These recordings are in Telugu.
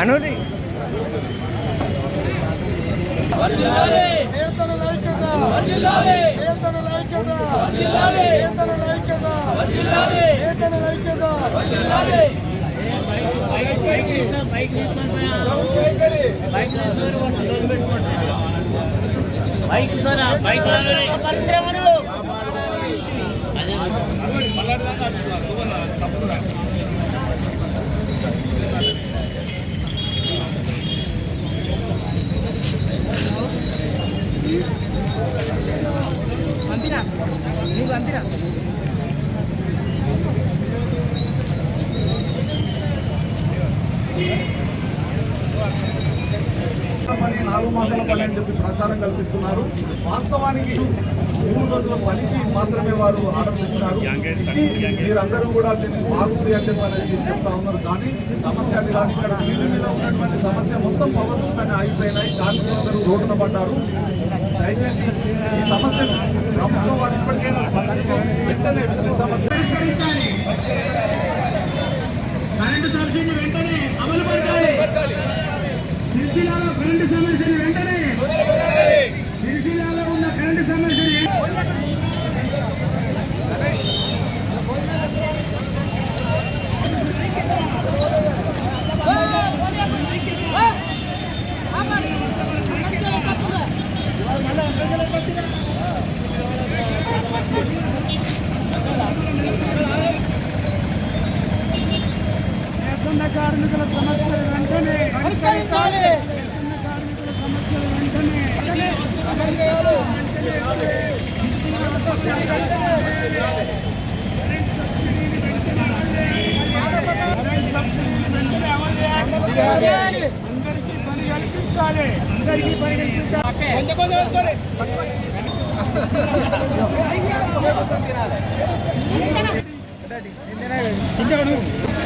అనుడి. వేతన ఐక్యత వేతన ఐక్యత వేతన ఐక్యత వేతన ఐక్యత పరిశ్రమను పని నాలుగు మాసాల పని అని చెప్పి ప్రచారం కల్పిస్తున్నారు వాస్తవానికి మూడు రోజుల పనికి మాత్రమే వారు ఆర్డర్ ఇస్తున్నారు మీరందరూ కూడా దీన్ని బాగుంది అని చెప్పి అనేది చెప్తా ఉన్నారు. కానీ సమస్య అది కాదు. ఇక్కడ వీళ్ళ మీద ఉన్నటువంటి సమస్య మొత్తం పవర్ ఆగిపోయినాయి. దానికి అందరూ రోడ్డున పడ్డారు. దయచేసి ఈ సమస్య ప్రభుత్వం వారు ఇప్పటికైనా వెంటనే సమస్య కరెంటు సబ్సిడీని వెంటనే అమలు పరచాలి. సిరిసిల్లాలో కరెంటు సమస్యను వెంటనే సిరిసిల్లాలో ఉన్న కరెంటు సమస్యను వేతన కార్మికుల సమస్యలు వెంటనే పరిష్కరించాలి వేతన కార్మికుల సమస్యలు వెంటనే కరెంట్ సబ్సిడీని వెంటనే అమలు చేయాలి అందరికీ పని కల్పించాలి అందరికీ పని కల్పించాలి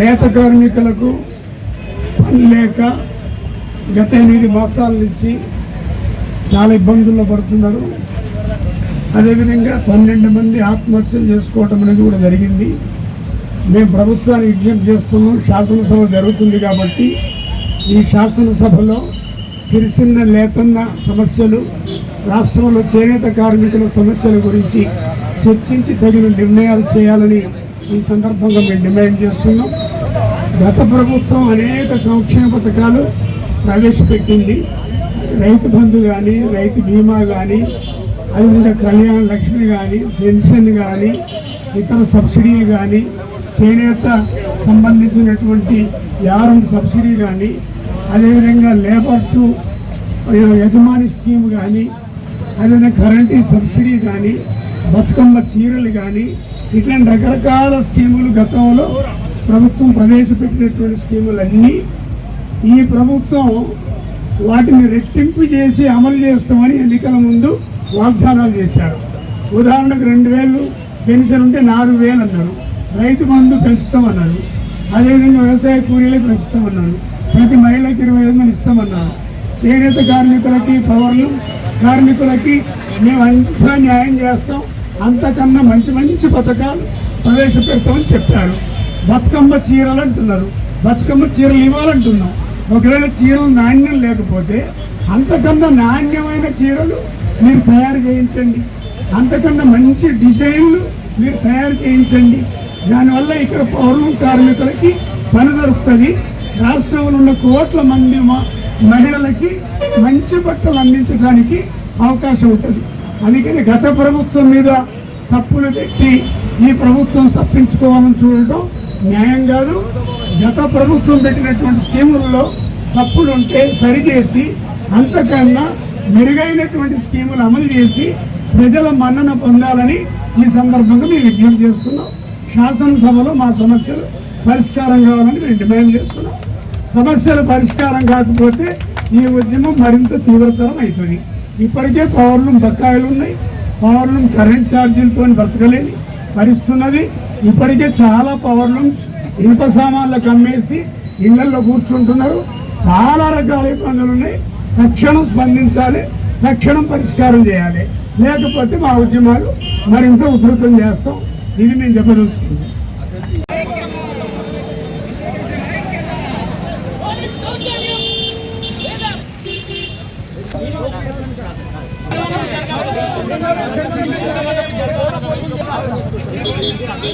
నేత కార్మికులకు పని లేక గత ఎనిమిది మాసాల నుంచి చాలా ఇబ్బందుల్లో పడుతున్నారు. అదేవిధంగా పన్నెండు మంది ఆత్మహత్యలు చేసుకోవటం అనేది కూడా జరిగింది. మేము ప్రభుత్వానికి విజ్ఞప్తి చేస్తున్నాం. శాసనసభ జరుగుతుంది కాబట్టి ఈ శాసనసభలో సిరిసిన్న లేతన్న సమస్యలు రాష్ట్రంలో చేనేత కార్మికుల సమస్యల గురించి చర్చించి తగిన నిర్ణయాలు చేయాలని ఈ సందర్భంగా మేము డిమాండ్ చేస్తున్నాం. గత ప్రభుత్వం అనేక సంక్షేమ పథకాలు ప్రవేశపెట్టింది. రైతు బంధు కానీ రైతు బీమా కానీ అదేవిధంగా కళ్యాణ లక్ష్మి కానీ పెన్షన్ కానీ ఇతర సబ్సిడీలు కానీ చేనేత సంబంధించినటువంటి యారం సబ్సిడీ కానీ అదేవిధంగా లేబర్ టు యజమాని స్కీమ్ కానీ అదేవిధంగా కరెంటీ సబ్సిడీ కానీ బతుకమ్మ చీరలు కానీ ఇట్లాంటి రకరకాల స్కీములు గతంలో ప్రభుత్వం ప్రవేశపెట్టినటువంటి స్కీములన్నీ ఈ ప్రభుత్వం వాటిని రెట్టింపు చేసి అమలు చేస్తామని ఎన్నికల ముందు వాగ్దానాలు చేశారు. ఉదాహరణకు రెండు వేలు పెన్షన్ ఉంటే నాలుగు వేలు అన్నారు. రైతు బంధు పెంచుతామన్నారు. అదేవిధంగా వ్యవసాయ కూలీలు పెంచుతామన్నారు. ప్రతి మహిళకి ఇరవై ఐదు వందలు ఇస్తామన్నారు. చేనేత కార్మికులకి పవర్లు కార్మికులకి మేము అంతా న్యాయం చేస్తాం. అంతకన్నా మంచి మంచి పథకాలు ప్రవేశపెడతామని చెప్పారు. బతుకమ్మ చీరలు అంటున్నారు బతుకమ్మ చీరలు ఇవ్వాలంటున్నాం. ఒకవేళ చీరలు నాణ్యం లేకపోతే అంతకన్నా నాణ్యమైన చీరలు మీరు తయారు చేయించండి. అంతకన్నా మంచి డిజైన్లు మీరు తయారు చేయించండి. దానివల్ల ఇక్కడ పౌరులు కార్మికులకి పని దొరుకుతుంది. రాష్ట్రంలో ఉన్న కోట్ల మంది మహిళలకి మంచి బట్టలు అందించడానికి అవకాశం ఉంటుంది. అందుకని గత ప్రభుత్వం మీద తప్పులు పెట్టి ఈ ప్రభుత్వం తప్పించుకోవాలని చూడటం న్యాయం కాదు. గత ప్రభుత్వం పెట్టినటువంటి స్కీములలో తప్పులు ఉంటే సరిచేసి అంతకన్నా మెరుగైనటువంటి స్కీములు అమలు చేసి ప్రజల మన్నన పొందాలని ఈ సందర్భంగా మేము విజ్ఞప్తి చేస్తున్నాం. శాసనసభలో మా సమస్యలు పరిష్కారం కావాలని మేము డిమాండ్ చేస్తున్నాం. సమస్యలు పరిష్కారం కాకపోతే ఈ ఉద్యమం మరింత తీవ్రతరం అవుతుంది ఇప్పటికే పవర్లు బకాయిలు ఉన్నాయి. పవర్లు కరెంట్ ఛార్జీలతో బ్రతకలేని పరిస్థితి ఉన్నది. ఇప్పటికే చాలా పవర్ లూమ్స్ ఇనుప సామాన్లకు అమ్మేసి ఇళ్ళలో కూర్చుంటున్నారు. చాలా రకాల ఇబ్బందులు ఉన్నాయి. తక్షణం స్పందించాలి. తక్షణం పరిష్కారం చేయాలి. లేకపోతే మా ఉద్యమాలు మరింత ఉధృతం చేస్తాం. ఇది మేము చెప్పదలుచుకుంటాం మీకు పదిహేను నిమిషాల టైం ఉంది మీకు పదిహేను నిమిషాల టైం ఇచ్చింది ఆర్గ్యుమెంట్ కాదు కదా ఆర్గ్యుమెంట్ కాదు కదండి ఆర్గ్యుమెంట్ కాదు కదా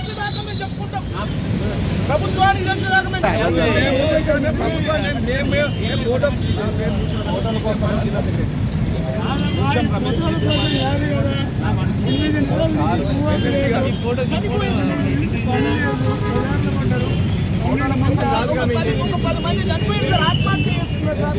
ప్రభుత్వానికి మేము ఒక పది మంది చనిపోయింది సార్ ఆత్మహత్య చేసుకున్నారు సార్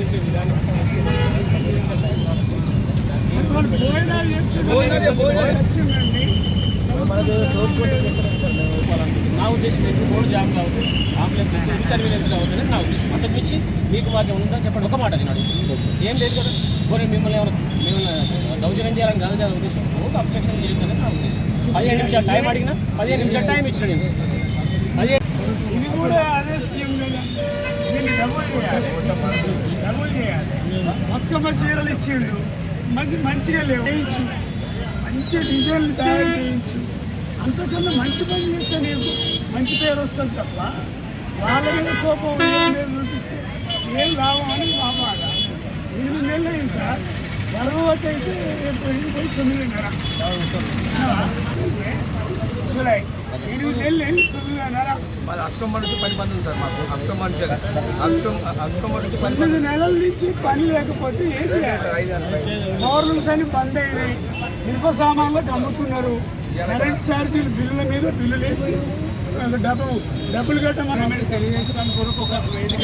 నా ఉద్దేశం మీకు మూడు జాబ్ ఆంబులెన్స్ కాంప్లెక్స్ ఇన్కన్వీనియన్స్ కావద్దని నా ఉద్దేశం. అంతకు మించి మీకు మాకు ఉందా? చెప్పండి. ఒక మాట నేను అడుగుతాను. ఏం లేదు కదా. పోనీ మిమ్మల్ని ఏమైనా మిమ్మల్ని దౌర్జన్యం చేయాలని కాదు నా ఉద్దేశం. ఒక అబ్స్ట్రక్షన్ చేయొద్దని నా ఉద్దేశం. పదిహేను నిమిషాలు టైం అడిగినా పదిహేను నిమిషాలు టైం ఇచ్చిన నేను. పదిహేను ఇది కూడా అదే స్కీమ్ కదా మొత్తం చీరలు ఇచ్చిండు మంచి మంచిగా లేవు. మంచి డిజైన్లు తయారు చేయించు. అంతకన్నా మంచి పని చేస్తే నేను మంచి పేరు వస్తుంది తప్ప వాళ్ళ మీద కోపం వీళ్ళ చూపిస్తే ఏం లాభం అని మా బాధ. ఎనిమిది నెలలు అయింది సార్. గర్భవతి అయితే పోయి పోయి తొమ్మిదిన్నర. జూలై మాది అక్టోబర్ నుంచి పని బంద్ ఉంది సార్ మాకు అక్టోబర్ నుంచి అక్టోబర్ నుంచి పని తొమ్మిది నెలల నుంచి పని లేకపోతే ఏం చేయాలి ఐదు నెలలు పవర్లూమ్స్ అని బంద్ అయినాయి. ఇనుప సామాన్లకు అమ్ముతున్నారు. కరెంట్ ఛార్జీలు బిల్లుల మీద బిల్లులు వేసి వాళ్ళు డబ్బు డబ్బులు కట్టమని తెలియజేసడానికి కొరకు ఒక వేదిక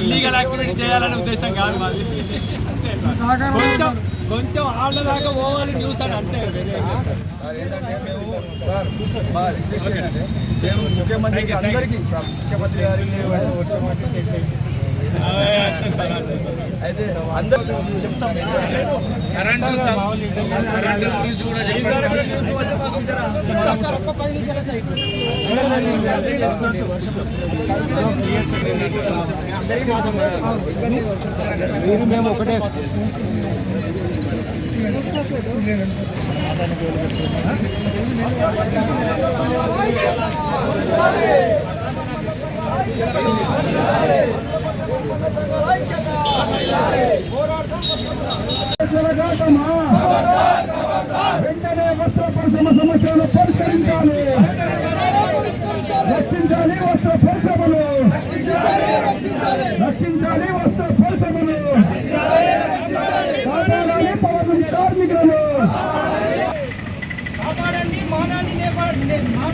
ఇల్లీగల్ యాక్టివిటీ చేయాలనే ఉద్దేశం కాదు మాది. కొంచెం వాళ్ళ దాకా పోవాలి న్యూస్ అని అంతే సార్ ఏంటంటే మేము అందరూ చెప్తాం వెంటనే వస్త్ర పరిశ్రమ సమస్యలను పరిష్కరించాలి రక్షించాలి వస్త్ర పరిశ్రమలు రక్షించాలి వస్త్ర పరిశ్రమలు కాపాడాలి పవన్ కార్మికులను కాపాడండి మానాన్ని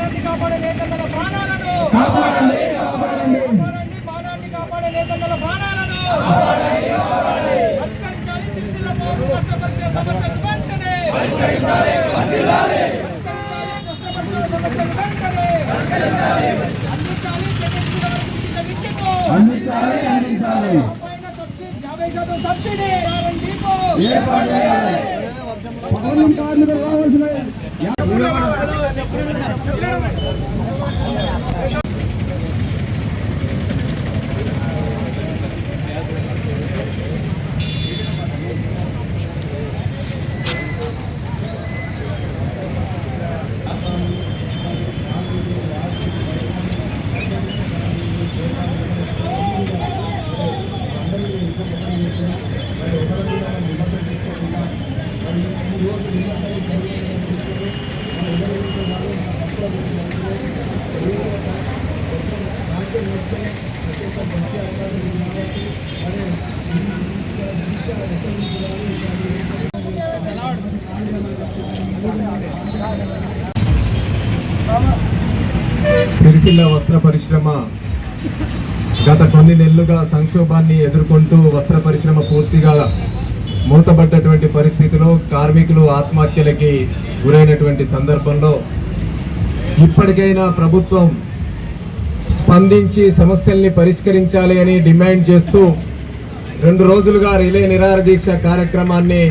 మానాన్ని కాపాడే నేతల ప్రాణాలను కాపాడండి. కాపాడండి మానాన్ని కాపాడే నేతల ప్రాణాలను పరిష్కరించాలి సిరిసిల్ల పౌరు వస్త్ర పరిశ్రమ సమస్యలు వెంటనే. పరిష్కరించాలి వెంటనే. అందించాలి అందించాలి యాభై శాతం సబ్సిడీ ఏర్పాటు చేయాలి పవన్ కార్మికులు రావాల్సిన సార్ సిరిసిల్ల వస్త్ర పరిశ్రమ గత కొన్ని నెలలుగా సంక్షోభాన్ని ఎదుర్కొంటూ వస్త్ర పరిశ్రమ పూర్తిగా మూతపడ్డటువంటి పరిస్థితిలో కార్మికులు ఆత్మహత్యలకి గురైనటువంటి సందర్భంలో ఇప్పటికైనా ప్రభుత్వం స్పందించి సమస్యల్ని పరిష్కరించాలి అని డిమాండ్ చేస్తూ రెండు రోజులుగా రిలే నిరార దీక్ష కార్యక్రమాన్ని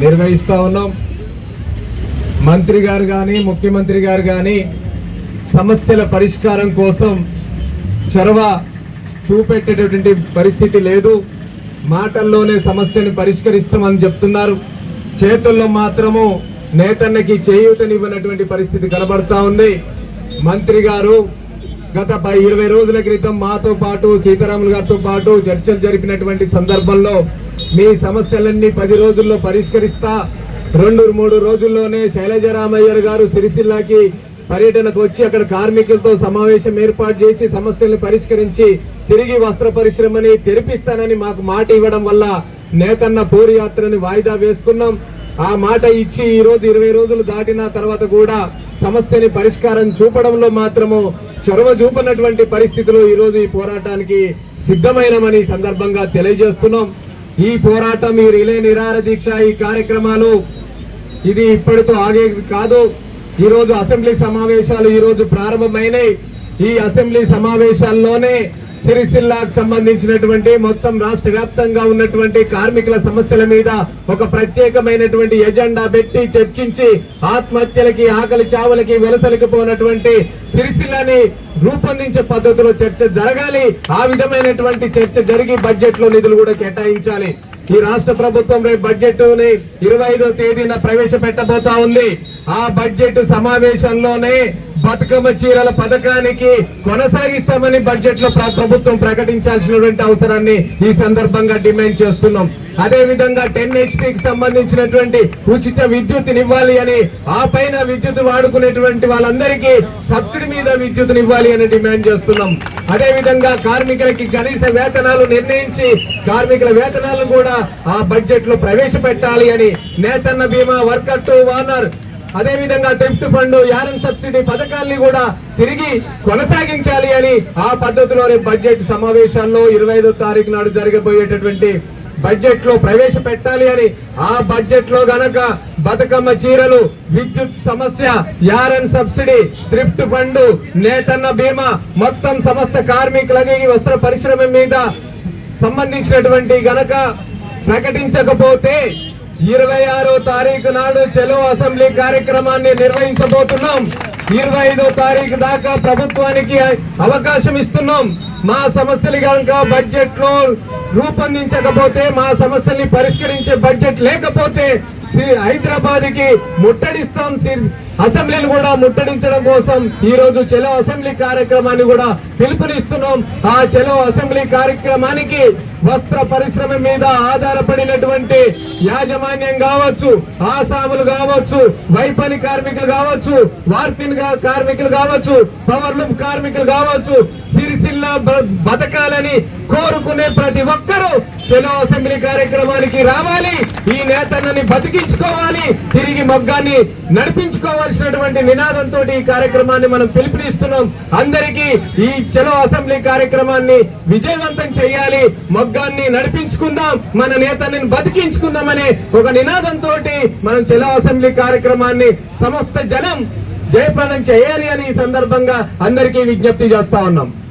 నిర్వహిస్తూ ఉన్నాం. మంత్రి గారు కానీ ముఖ్యమంత్రి గారు కానీ సమస్యల పరిష్కారం కోసం చొరవ చూపెట్టేటటువంటి పరిస్థితి లేదు. మాటల్లోనే సమస్యను పరిష్కరిస్తామని చెప్తున్నారు. చేతుల్లో మాత్రము నేతన్నకి చేయూతనివ్వనటువంటి పరిస్థితి కనబడతా ఉంది. మంత్రి గారు గత ఇరవై రోజుల క్రితం మాతో పాటు సీతారాములు గారితో పాటు చర్చలు జరిపినటువంటి సందర్భంలో మీ సమస్యలన్నీ పది రోజుల్లో పరిష్కరిస్తా రెండు మూడు రోజుల్లోనే శైలజరామయ్యర్ గారు సిరిసిల్లాకి పర్యటనకు వచ్చి అక్కడ కార్మికులతో సమావేశం ఏర్పాటు చేసి సమస్యలను పరిష్కరించి తిరిగి వస్త్ర పరిశ్రమని తెరిపిస్తానని మాకు మాట ఇవ్వడం వల్ల నేతన్న పోరు యాత్రని వాయిదా వేసుకున్నాం. ఆ మాట ఇచ్చి ఈ రోజు ఇరవై రోజులు దాటిన తర్వాత కూడా సమస్యని పరిష్కారం చూపడంలో మాత్రము చొరవ చూపనటువంటి పరిస్థితులు ఈ రోజు ఈ పోరాటానికి సిద్ధమైనమని సందర్భంగా తెలియజేస్తున్నాం. ఈ పోరాటం ఈ రిలే నిరార దీక్ష ఈ కార్యక్రమాలు ఇది ఇప్పటితో ఆగేది కాదు. ఈ రోజు అసెంబ్లీ సమావేశాలు ఈ రోజు ప్రారంభమైనాయి. ఈ అసెంబ్లీ సమావేశాల్లోనే సిరిసిల్లాకు సంబంధించినటువంటి మొత్తం రాష్ట్ర వ్యాప్తంగా ఉన్నటువంటి కార్మికుల సమస్యల మీద ఒక ప్రత్యేకమైనటువంటి ఎజెండా పెట్టి చర్చించి ఆత్మహత్యలకి ఆకలి చావులకి వలసలకి పోనటువంటి సిరిసిల్లని రూపొందించే పద్ధతిలో చర్చ జరగాలి. ఆ విధమైనటువంటి చర్చ జరిగి బడ్జెట్లో నిధులు కూడా కేటాయించాలి. ఈ రాష్ట్ర ప్రభుత్వం రేపు బడ్జెట్ని ఇరవై ఐదో తేదీన ప్రవేశపెట్టబోతా ఉంది. ఆ బడ్జెట్ సమావేశంలోనే బతుకమ్మ చీరల పథకానికి కొనసాగిస్తామని బడ్జెట్లో ప్ర- ప్రభుత్వం ప్రకటించాల్సినటువంటి అవసరాన్ని ఈ సందర్భంగా డిమాండ్ చేస్తున్నాం. అదే విధంగా టెన్ హెచ్పికి సంబంధించినటువంటి ఉచిత విద్యుత్నివ్వాలి అని ఆ పైన విద్యుత్ వాడుకునేటువంటి వాళ్ళందరికీ సబ్సిడీ మీద విద్యుత్నివ్వాలి అని డిమాండ్ చేస్తున్నాం. అదే విధంగా కార్మికులకి కనీస వేతనాలు నిర్ణయించి కార్మికుల వేతనాలను కూడా ఆ బడ్జెట్లో ప్రవేశపెట్టాలి అని నేతన్న బీమా వర్కర్ టు వానర్ అదే విధంగా థ్రిఫ్ట్ ఫండ్ యారన్ సబ్సిడీ పథకాల్ని కూడా తిరిగి కొనసాగించాలి అని ఆ పద్ధతిలో బడ్జెట్ సమావేశాల్లో ఇరవై ఐదో తారీఖు నాడు జరగబోయేటటువంటి బడ్జెట్లో ప్రవేశపెట్టాలి అని ఆ బడ్జెట్లో గనక బతుకమ్మ చీరలు విద్యుత్ సమస్య యారన్ సబ్సిడీ థ్రిఫ్ట్ ఫండ్ నేతన్న బీమా మొత్తం సమస్త కార్మికులకి వస్త్ర పరిశ్రమ మీద సంబంధించినటువంటి గనక ప్రకటించకపోతే ఇరవై ఆరో తారీఖు నాడు చెలో అసెంబ్లీ కార్యక్రమాన్ని నిర్వహించబోతున్నాం. ఇరవై ఐదో తారీఖు దాకా ప్రభుత్వానికి అవకాశం ఇస్తున్నాం. మా సమస్యలు కనుక బడ్జెట్లో రూపొందించకపోతే మా సమస్యల్ని పరిష్కరించే బడ్జెట్ లేకపోతే హైదరాబాద్కి ముట్టడిస్తాం. సి- అసెంబ్లీని కూడా ముట్టడించడం కోసం ఈ రోజు చెలో అసెంబ్లీ కార్యక్రమాన్ని కూడా పిలుపునిస్తున్నాం. ఆ చెలో అసెంబ్లీ కార్యక్రమానికి వస్త్ర పరిశ్రమ మీద ఆధారపడినటువంటి యాజమాన్యం కావచ్చు ఆసాములు కావచ్చు వైపని కార్మికులు కావచ్చు వార్పిన్ కార్మికులు కావచ్చు పవర్ లూమ్ కార్మికులు కావచ్చు సిరిసిల్ల బ- బతకాలని కోరుకునే ప్రతి ఒక్కరూ చెలో అసెంబ్లీ కార్యక్రమానికి రావాలి. ఈ నేతన్నని బతికించుకోవాలి. తిరిగి మొగ్గాన్ని నడిపించుకోవాల్సినటువంటి నినాదంతో ఈ కార్యక్రమాన్ని మనం పిలుపునిస్తున్నాం. అందరికీ ఈ చెలో అసెంబ్లీ కార్యక్రమాన్ని విజయవంతం చేయాలి. మొగ్గాన్ని నడిపించుకుందాం. మన నేతని బతికించుకుందామనే ఒక నినాదంతో మనం చెలో అసెంబ్లీ కార్యక్రమాన్ని సమస్త జనం జయప్రదం చేయాలి అని ఈ సందర్భంగా అందరికీ విజ్ఞప్తి చేస్తా ఉన్నాం.